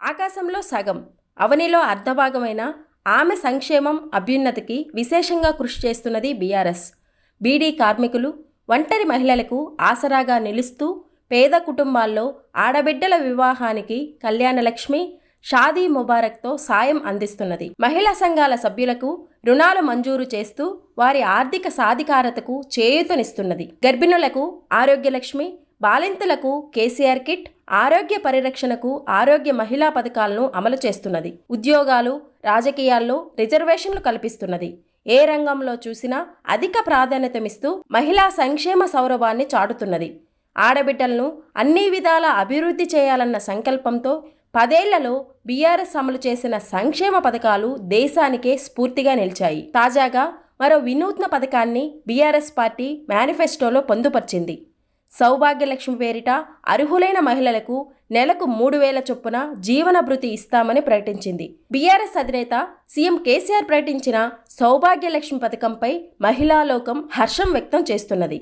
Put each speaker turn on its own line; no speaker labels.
ఆకాశంలో సగం అవనిలో అర్ధభాగమైన ఆమె సంక్షేమం అభ్యున్నతికి విశేషంగా కృషి చేస్తున్నది బీఆర్ఎస్. బీడీ కార్మికులు ఒంటరి మహిళలకు ఆసరాగా నిలుస్తూ పేద కుటుంబాల్లో ఆడబిడ్డల వివాహానికి కళ్యాణలక్ష్మి షాదీ ముబారక్తో సాయం అందిస్తున్నది. మహిళా సంఘాల సభ్యులకు రుణాలు మంజూరు చేస్తూ వారి ఆర్థిక సాధికారతకు చేయూతనిస్తున్నది. గర్భిణులకు ఆరోగ్యలక్ష్మి బాలింతలకు కేసీఆర్ కిట్ ఆరోగ్య పరిరక్షణకు ఆరోగ్య మహిళా పథకాలను అమలు చేస్తున్నది. ఉద్యోగాలు రాజకీయాల్లో రిజర్వేషన్లు కల్పిస్తున్నది. ఏ రంగంలో చూసినా అధిక ప్రాధాన్యతమిస్తూ మహిళా సంక్షేమ సౌరభాన్ని చాటుతున్నది. ఆడబిడ్డలను అన్ని విధాల అభివృద్ధి చేయాలన్న సంకల్పంతో పదేళ్ళలో బీఆర్ఎస్ అమలు చేసిన సంక్షేమ పథకాలు దేశానికే స్ఫూర్తిగా నిలిచాయి. తాజాగా మరో వినూత్న పథకాన్ని బీఆర్ఎస్ పార్టీ మేనిఫెస్టోలో పొందుపర్చింది. సౌభాగ్యలక్ష్మి పేరిట అర్హులైన మహిళలకు నెలకు మూడు వేల చొప్పున జీవన భృతి ఇస్తామని ప్రకటించింది. బీఆర్ఎస్ అధినేత సీఎం కేసీఆర్ ప్రకటించిన సౌభాగ్యలక్ష్మి పథకంపై మహిళాలోకం హర్షం వ్యక్తం చేస్తున్నది.